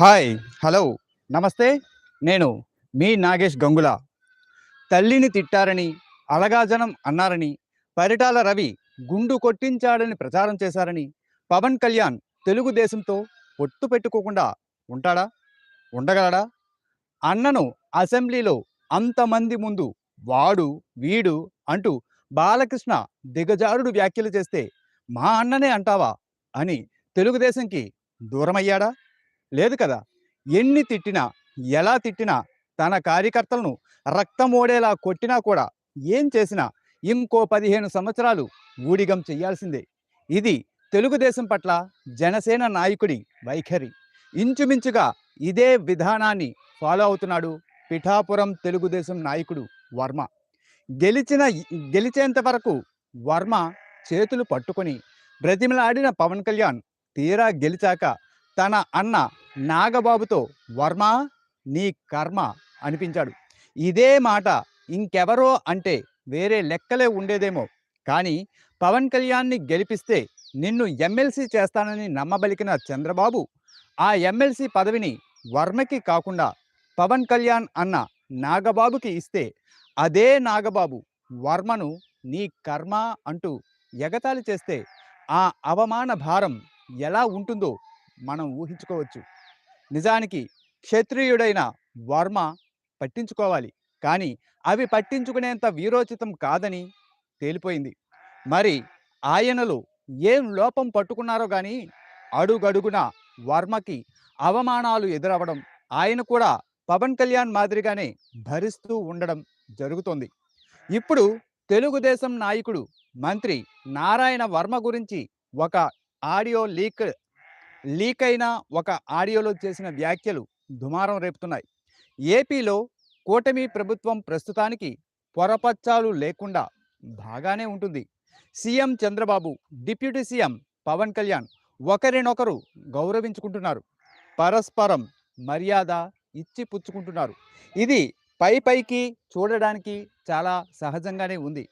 Hi hello నమస్తే. నేను మీ నాగేష్ గంగుల. తల్లిని తిట్టారని అలగాజనం అన్నారని పరిటాల రవి గుండు కొట్టించాడని ప్రచారం చేశారని పవన్ కళ్యాణ్ తెలుగుదేశంతో పొట్టు పెట్టుకోకుండా ఉంటాడా? ఉండగలడా? అన్నను అసెంబ్లీలో అంతమంది ముందు వాడు వీడు అంటూ బాలకృష్ణ దిగజారుడు వ్యాఖ్యలు చేస్తే మా అన్ననే అంటావా అని తెలుగుదేశంకి దూరమయ్యాడా? లేదు కదా? ఎన్ని తిట్టినా ఎలా తిట్టినా తన కార్యకర్తలను రక్తమోడేలా కొట్టినా కూడా ఏం చేసినా ఇంకో పదిహేను సంవత్సరాలు ఊడిగం చెయ్యాల్సిందే ఇది తెలుగుదేశం పట్ల జనసేన నాయకుడి వైఖరి. ఇంచుమించుగా ఇదే విధానాన్ని ఫాలో అవుతున్నాడు పిఠాపురం తెలుగుదేశం నాయకుడు వర్మ. గెలిచిన గెలిచేంత వరకు వర్మ చేతులు పట్టుకొని బ్రతిమలాడిన పవన్ కళ్యాణ్ తీరా గెలిచాక తన అన్న నాగబాబుతో వర్మ నీ కర్మ అనిపించాడు. ఇదే మాట ఇంకెవరో అంటే వేరే లెక్కలే ఉండేదేమో. కానీ పవన్ కళ్యాణ్ని గెలిపిస్తే నిన్ను ఎమ్మెల్సీ చేస్తానని నమ్మబలికిన చంద్రబాబు ఆ ఎమ్మెల్సీ పదవిని వర్మకి కాకుండా పవన్ కళ్యాణ్ అన్న నాగబాబుకి ఇస్తే అదే నాగబాబు వర్మను నీ కర్మ అంటూ ఎగతాళి చేస్తే ఆ అవమాన భారం ఎలా ఉంటుందో మనం ఊహించుకోవచ్చు. నిజానికి క్షత్రియుడైన వర్మ పట్టించుకోవాలి. కానీ అవి పట్టించుకునేంత వీరోచితం కాదని తేలిపోయింది. మరి ఆయనలు ఏం లోపం పట్టుకున్నారో కానీ అడుగడుగున వర్మకి అవమానాలు ఎదురవ్వడం ఆయన కూడా పవన్ కళ్యాణ్ మాదిరిగానే భరిస్తూ ఉండడం జరుగుతోంది. ఇప్పుడు తెలుగుదేశం నాయకుడు మంత్రి నారాయణ వర్మ గురించి ఒక ఆడియో లీక్ లీక్ అయిన ఒక ఆడియోలో చేసిన వ్యాఖ్యలు దుమారం రేపుతున్నాయి. ఏపీలో కూటమి ప్రభుత్వం ప్రస్తుతానికి పొరపచ్చాలు లేకుండా బాగానే ఉంటుంది. CM Chandrababu deputy CM Pawan Kalyan ఒకరినొకరు గౌరవించుకుంటున్నారు. పరస్పరం మర్యాద ఇచ్చి పుచ్చుకుంటున్నారు. ఇది పై పైకి చూడడానికి చాలా సహజంగానే ఉంది.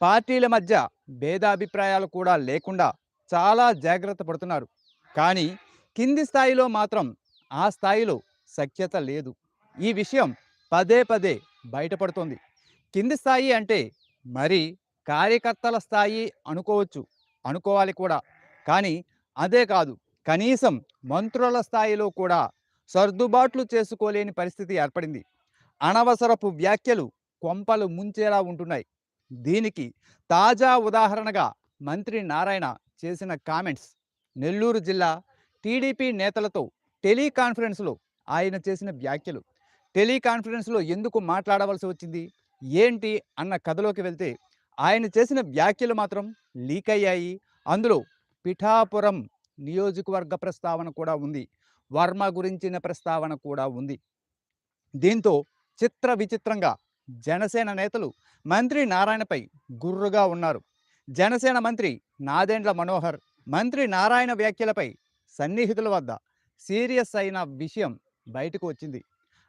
పార్టీల మధ్య భేదాభిప్రాయాలు కూడా లేకుండా చాలా జాగ్రత్త పడుతున్నారు. కానీ కింది స్థాయిలో మాత్రం ఆ స్థాయిలో సఖ్యత లేదు. ఈ విషయం పదే పదే బయటపడుతోంది. కింది స్థాయి అంటే మరి కార్యకర్తల స్థాయి అనుకోవచ్చు అనుకోవాలి కూడా. కానీ అదే కాదు కనీసం మంత్రుల స్థాయిలో కూడా సర్దుబాట్లు చేసుకోలేని పరిస్థితి ఏర్పడింది. అనవసరపు వ్యాఖ్యలు కొంపలు ముంచేలా ఉంటున్నాయి. దీనికి తాజా ఉదాహరణగా మంత్రి నారాయణ చేసిన కామెంట్స్. నెల్లూరు జిల్లా టీడీపీ నేతలతో టెలికాన్ఫరెన్స్లో ఆయన చేసిన వ్యాఖ్యలు. టెలికాన్ఫరెన్స్లో ఎందుకు మాట్లాడవలసి వచ్చింది? ఏంటి? అన్న కథలోకి వెళ్తే ఆయన చేసిన వ్యాఖ్యలు మాత్రం లీక్ అయ్యాయి. అందులో పిఠాపురం నియోజకవర్గ ప్రస్తావన కూడా ఉంది. వర్మ గురించిన ప్రస్తావన కూడా ఉంది. దీంతో చిత్ర విచిత్రంగా జనసేన నేతలు మంత్రి నారాయణపై గుర్రుగా ఉన్నారు. జనసేన మంత్రి నాదెండ్ల మనోహర్ మంత్రి నారాయణ వ్యాఖ్యలపై సన్నిహితుల వద్ద సీరియస్ అయిన విషయం బయటకు వచ్చింది.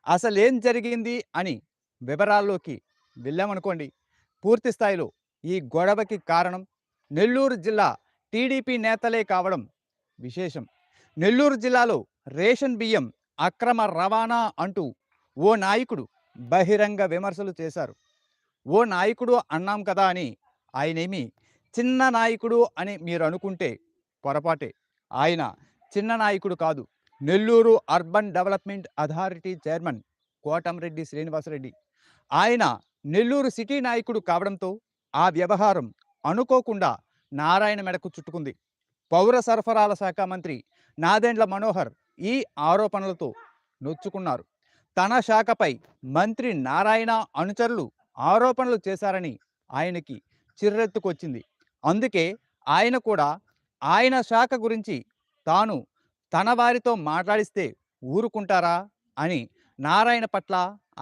అసలేం జరిగింది అని వివరాల్లోకి వెళ్ళామనుకోండి పూర్తి స్థాయిలో ఈ గొడవకి కారణం నెల్లూరు జిల్లా టీడీపీ నేతలే కావడం విశేషం. నెల్లూరు జిల్లాలో రేషన్ బియ్యం అక్రమ రవాణా అంటూ ఓ నాయకుడు బహిరంగ విమర్శలు చేశారు. ఓ నాయకుడు అన్నాం కదా అని ఆయనేమి చిన్న నాయకుడు అని మీరు అనుకుంటే పొరపాటే. ఆయన చిన్న నాయకుడు కాదు. Nellore urban development authority chairman Kotamreddy Srinivasareddy. ఆయన నెల్లూరు సిటీ నాయకుడు కావడంతో ఆ వ్యవహారం అనుకోకుండా నారాయణ మెడకు చుట్టుకుంది. పౌర సరఫరాల శాఖ మంత్రి నాదెండ్ల మనోహర్ ఈ ఆరోపణలతో నొచ్చుకున్నారు. తన శాఖపై మంత్రి నారాయణ అనుచరులు ఆరోపణలు చేశారని ఆయనకి చిర్రెత్తుకొచ్చింది. అందుకే ఆయన కూడా ఆయన శాఖ గురించి తాను తన వారితో మాట్లాడిస్తే ఊరుకుంటారా అని నారాయణ పట్ల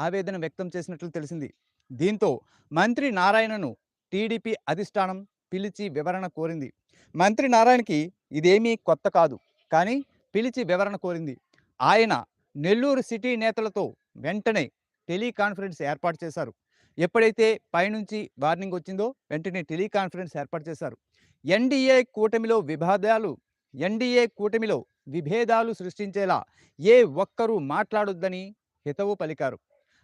ఆవేదన వ్యక్తం చేసినట్లు తెలిసింది. దీంతో మంత్రి నారాయణను టీడీపీ అధిష్టానం పిలిచి వివరణ కోరింది. మంత్రి నారాయణకి ఇదేమీ కొత్త కాదు కానీ పిలిచి వివరణ కోరింది. ఆయన నెల్లూరు సిటీ నేతలతో వెంటనే టెలికాన్ఫరెన్స్ ఏర్పాటు చేశారు. ఎప్పుడైతే పైనుంచి వార్నింగ్ వచ్చిందో వెంటనే టెలికాన్ఫరెన్స్ ఏర్పాటు చేశారు. ఎన్డీఏ కూటమిలో విభేదాలు ఎన్డీఏ కూటమిలో విభేదాలు సృష్టించేలా ఏ ఒక్కరూ మాట్లాడొద్దని హితవు పలికారు.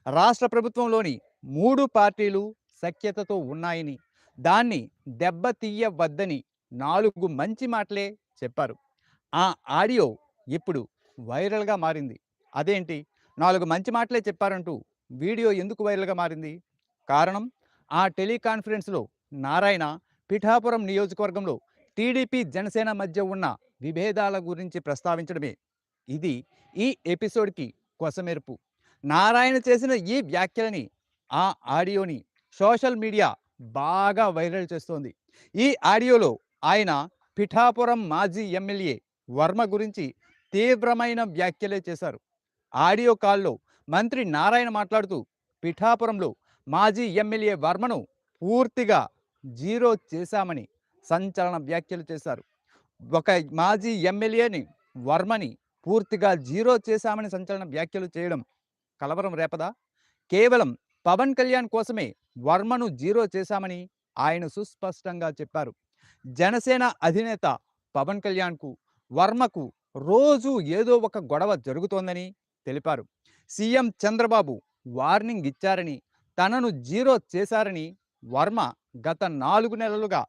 రాష్ట్ర ప్రభుత్వంలోని మూడు పార్టీలు సఖ్యతతో ఉన్నాయని దాన్ని దెబ్బతీయవద్దని నాలుగు మంచి మాటలే చెప్పారు. ఆ ఆడియో ఇప్పుడు వైరల్గా మారింది. అదేంటి? నాలుగు మంచి మాటలే చెప్పారంటూ వీడియో ఎందుకు వైరల్గా మారింది? కారణం ఆ టెలికాన్ఫరెన్స్లో నారాయణ పిఠాపురం నియోజకవర్గంలో టీడీపీ జనసేన మధ్య ఉన్న విభేదాల గురించి ప్రస్తావించడమే. ఇది ఈ ఎపిసోడ్కి కొసమెరుపు. నారాయణ చేసిన ఈ వ్యాఖ్యలని ఆ ఆడియోని సోషల్ మీడియా బాగా వైరల్ చేస్తోంది. ఈ ఆడియోలో ఆయన పిఠాపురం మాజీ ఎమ్మెల్యే వర్మ గురించి తీవ్రమైన వ్యాఖ్యలే చేశారు. ఆడియో కాల్లో మంత్రి నారాయణ మాట్లాడుతూ పిఠాపురంలో మాజీ ఎమ్మెల్యే వర్మను పూర్తిగా జీరో చేశామని సంచలన వ్యాఖ్యలు చేశారు. ఒక మాజీ ఎమ్మెల్యేని వర్మని పూర్తిగా జీరో చేశామని సంచలన వ్యాఖ్యలు చేయడం కలవరం రేపదా? కేవలం పవన్ కళ్యాణ్ కోసమే వర్మను జీరో చేశామని ఆయన సుస్పష్టంగా చెప్పారు. జనసేన అధినేత పవన్ కళ్యాణ్కు వర్మకు రోజు ఏదో ఒక గొడవ జరుగుతోందని తెలిపారు. సీఎం చంద్రబాబు వార్నింగ్ ఇచ్చారని తనను జీరో చేశారని వర్మ గత నాలుగు నెలలుగా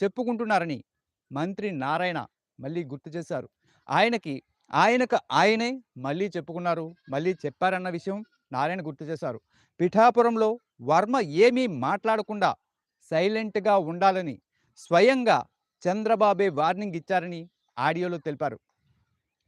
చెప్పుకుంటున్నారని మంత్రి నారాయణ మళ్ళీ గుర్తు చేశారు. ఆయనకి ఆయనకు ఆయనే మళ్ళీ చెప్పుకున్నారు మళ్ళీ చెప్పారన్న విషయం నారాయణ గుర్తు చేశారు. పిఠాపురంలో వర్మ ఏమీ మాట్లాడకుండా సైలెంట్గా ఉండాలని స్వయంగా చంద్రబాబే వార్నింగ్ ఇచ్చారని ఆడియోలో తెలిపారు.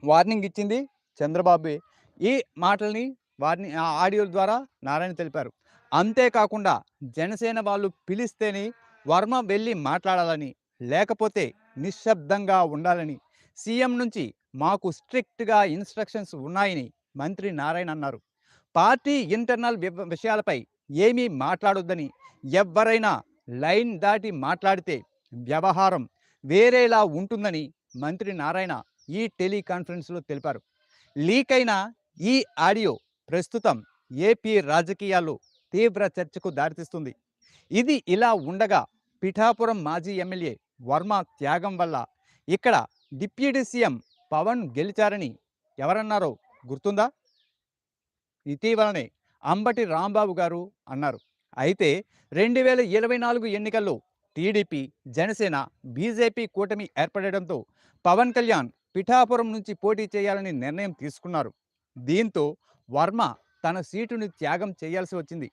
వార్నింగ్ ఇచ్చింది చంద్రబాబే. ఈ మాటల్ని వారిని ఆ ఆడియో ద్వారా నారాయణ తెలిపారు. అంతేకాకుండా జనసేన వాళ్ళు పిలిస్తేనే వర్మ వెళ్ళి మాట్లాడాలని లేకపోతే నిశ్శబ్దంగా ఉండాలని సీఎం నుంచి మాకు స్ట్రిక్ట్గా ఇన్స్ట్రక్షన్స్ ఉన్నాయని మంత్రి నారాయణ అన్నారు. పార్టీ ఇంటర్నల్ విషయాలపై ఏమీ మాట్లాడొద్దని ఎవరైనా లైన్ దాటి మాట్లాడితే వ్యవహారం వేరేలా ఉంటుందని మంత్రి నారాయణ ఈ టెలికాన్ఫరెన్స్లో తెలిపారు. లీక్ అయిన ఈ ఆడియో ప్రస్తుతం ఏపీ రాజకీయాల్లో తీవ్ర చర్చకు దారితీస్తుంది. ఇది ఇలా ఉండగా పిఠాపురం మాజీ ఎమ్మెల్యే వర్మ త్యాగం వల్ల ఇక్కడ డిప్యూటీ సీఎం పవన్ గెలిచారని ఎవరన్నారో గుర్తుందా? ఇటీవలనే అంబటి రాంబాబు గారు అన్నారు. అయితే రెండు వేల ఇరవై నాలుగు ఎన్నికల్లో టీడీపీ జనసేన బీజేపీ కూటమి ఏర్పడడంతో పవన్ కళ్యాణ్ పిఠాపురం నుంచి పోటీ చేయాలని నిర్ణయం తీసుకున్నారు. దీంతో వర్మ తన సీటుని త్యాగం చేయాల్సి వచ్చింది.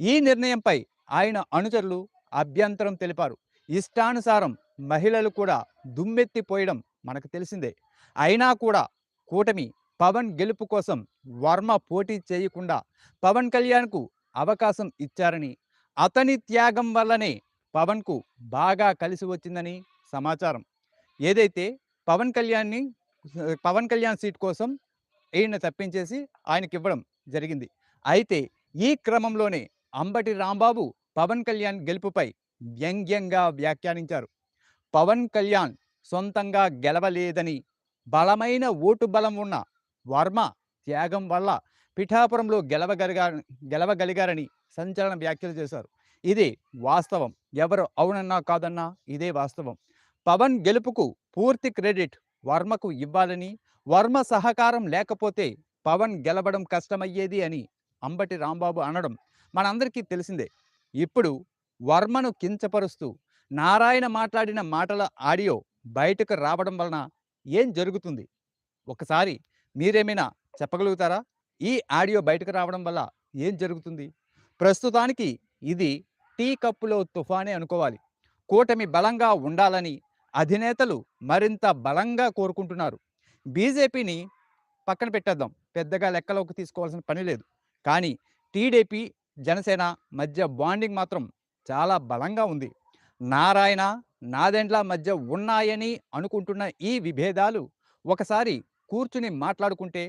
ఈ నిర్ణయంపై ఆయన అనుచరులు అభ్యంతరం తెలిపారు. ఇష్టానుసారం మహిళలు కూడా దుమ్మెత్తిపోయడం మనకు తెలిసిందే. అయినా కూడా కూటమి పవన్ గెలుపు కోసం వర్మ పోటీ చేయకుండా పవన్ కళ్యాణ్కు అవకాశం ఇచ్చారని అతని త్యాగం వల్లనే పవన్కు బాగా కలిసి వచ్చిందని సమాచారం. ఏదైతే పవన్ కళ్యాణ్ని పవన్ కళ్యాణ్ సీట్ కోసం ఈయన తప్పించేసి ఆయనకి ఇవ్వడం జరిగింది. అయితే ఈ క్రమంలోనే అంబటి రాంబాబు పవన్ కళ్యాణ్ గెలుపుపై వ్యంగ్యంగా వ్యాఖ్యానించారు. పవన్ కళ్యాణ్ సొంతంగా గెలవలేదని బలమైన ఓటు బలం ఉన్న వర్మ త్యాగం వల్ల పిఠాపురంలో గెలవగలిగా గెలవగలిగారని సంచలన వ్యాఖ్యలు చేశారు. ఇది వాస్తవం. ఎవరు అవునన్నా కాదన్నా ఇదే వాస్తవం. పవన్ గెలుపుకు పూర్తి క్రెడిట్ వర్మకు ఇవ్వాలని వర్మ సహకారం లేకపోతే పవన్ గెలవడం కష్టమయ్యేది అని అంబటి రాంబాబు అనడం మనందరికీ తెలిసిందే. ఇప్పుడు వర్మను కించపరుస్తూ నారాయణ మాట్లాడిన మాటల ఆడియో బయటకు రావడం వలన ఏం జరుగుతుంది? ఒకసారి మీరేమైనా చెప్పగలుగుతారా? ఈ ఆడియో బయటకు రావడం వల్ల ఏం జరుగుతుంది? ప్రస్తుతానికి ఇది టీ కప్పులో తుఫానే అనుకోవాలి. కూటమి బలంగా ఉండాలని అధినేతలు మరింత బలంగా కోరుకుంటున్నారు. బీజేపీని పక్కన పెట్టేద్దాం. పెద్దగా లెక్కలోకి తీసుకోవాల్సిన పని లేదు. కానీ టీడీపీ జనసేన మధ్య బాండింగ్ మాత్రం చాలా బలంగా ఉంది. నారాయణ నాదెండ్ల మధ్య ఉన్నాయని అనుకుంటున్న ఈ విభేదాలు ఒకసారి కూర్చుని మాట్లాడుకుంటే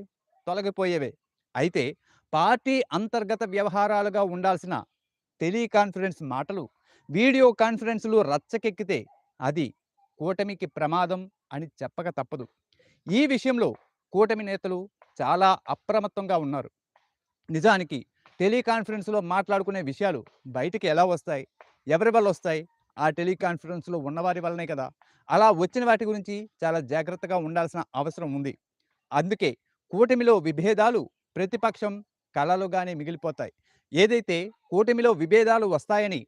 తొలగిపోయేవే. అయితే పార్టీ అంతర్గత వ్యవహారాలుగా ఉండాల్సిన టెలికాన్ఫరెన్స్ మాటలు వీడియో కాన్ఫరెన్సులు రచ్చకెక్కితే అది కూటమికి ప్రమాదం అని చెప్పక తప్పదు. ఈ విషయంలో కూటమి నేతలు చాలా అప్రమత్తంగా ఉన్నారు. నిజానికి టెలికాన్ఫరెన్స్లో మాట్లాడుకునే విషయాలు బయటికి ఎలా వస్తాయి? ఎవరి వల్ల వస్తాయి? ఆ టెలికాన్ఫరెన్స్లో ఉన్నవారి వల్లనే కదా! అలా వచ్చిన వాటి గురించి చాలా జాగ్రత్తగా ఉండాల్సిన అవసరం ఉంది. అందుకే కూటమిలో విభేదాలు ప్రతిపక్షం కళలుగానే మిగిలిపోతాయి. ఏదైతే కూటమిలో విభేదాలు వస్తాయని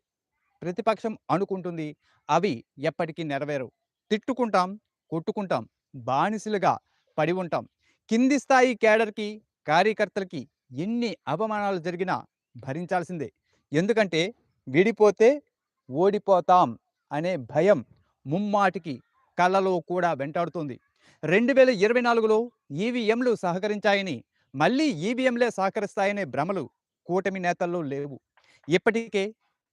ప్రతిపక్షం అనుకుంటుంది అవి ఎప్పటికీ నెరవేరు తిట్టుకుంటాం కొట్టుకుంటాం బానిసలుగా పడి ఉంటాం. కింది స్థాయి కేడర్కి కార్యకర్తలకి ఎన్ని అవమానాలు జరిగినా భరించాల్సిందే. ఎందుకంటే విడిపోతే ఓడిపోతాం అనే భయం ముమ్మాటికి కళ్ళలో కూడా వెంటాడుతుంది. రెండు వేల ఇరవై నాలుగులో ఈవీఎంలు సహకరించాయని మళ్ళీ ఈవీఎంలే సహకరిస్తాయనే భ్రమలు కూటమి నేతల్లో లేవు. ఇప్పటికే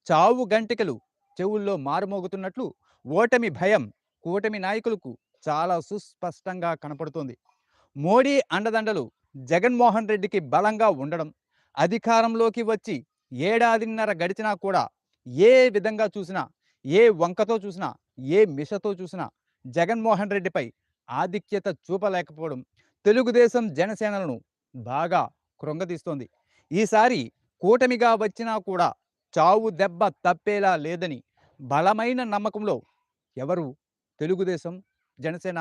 చావు గంటికలు చెవుల్లో మారుమోగుతున్నట్లు ఓటమి భయం కూటమి నాయకులకు చాలా సుస్పష్టంగా కనపడుతుంది. మోడీ అండదండలు జగన్మోహన్ రెడ్డికి బలంగా ఉండడం అధికారంలోకి వచ్చి ఏడాదిన్నర గడిచినా కూడా ఏ విధంగా చూసినా ఏ వంకతో చూసినా ఏ మిషతో చూసినా జగన్మోహన్ రెడ్డిపై ఆధిక్యత చూపలేకపోవడం తెలుగుదేశం జనసేనలను బాగా కృంగతీస్తోంది ఈసారి కూటమిగా వచ్చినా కూడా చావు దెబ్బ తప్పేలా లేదని బలమైన నమ్మకంలో ఎవరు తెలుగుదేశం జనసేన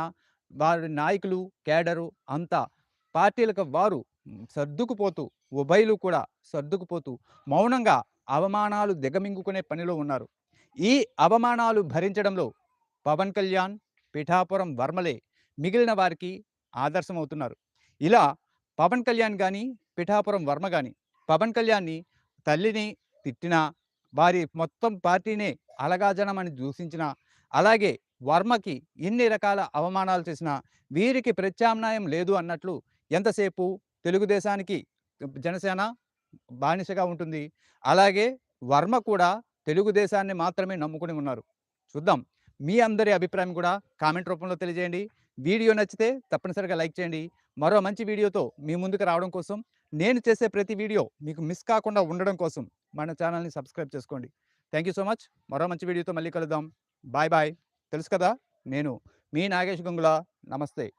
వారి నాయకులు కేడరు అంతా పార్టీలకు వారు సర్దుకుపోతూ ఉభయలు కూడా సర్దుకుపోతూ మౌనంగా అవమానాలు దిగమింగుకునే పనిలో ఉన్నారు. ఈ అవమానాలు భరించడంలో పవన్ కళ్యాణ్ పిఠాపురం వర్మలే మిగిలిన వారికి ఆదర్శమవుతున్నారు. ఇలా పవన్ కళ్యాణ్ కానీ పిఠాపురం వర్మ కానీ పవన్ కళ్యాణ్ని తల్లిని తిట్టినా వారి మొత్తం పార్టీనే అలగాజనమని దూషించిన అలాగే వర్మకి ఎన్ని రకాల అవమానాలు చేసినా వీరికి ప్రత్యామ్నాయం లేదు అన్నట్లు ఎంతసేపు తెలుగుదేశానికి జనసేన బానిసగా ఉంటుంది. అలాగే వర్మ కూడా తెలుగుదేశాన్ని మాత్రమే నమ్ముకుని ఉన్నారు. చూద్దాం. మీ అందరి అభిప్రాయం కూడా కామెంట్ రూపంలో తెలియజేయండి. వీడియో నచ్చితే తప్పనిసరిగా లైక్ చేయండి. మరో మంచి వీడియోతో మీ ముందుకు రావడం కోసం నేను చేసే ప్రతి వీడియో మీకు మిస్ కాకుండా ఉండడం కోసం మన ఛానల్ని సబ్స్క్రైబ్ చేసుకోండి. Thank you so much. మరో మంచి వీడియోతో మళ్ళీ కలుద్దాం. Bye bye. తెలుసు కదా? నేను మీ నాగేష్ గంగుల. నమస్తే.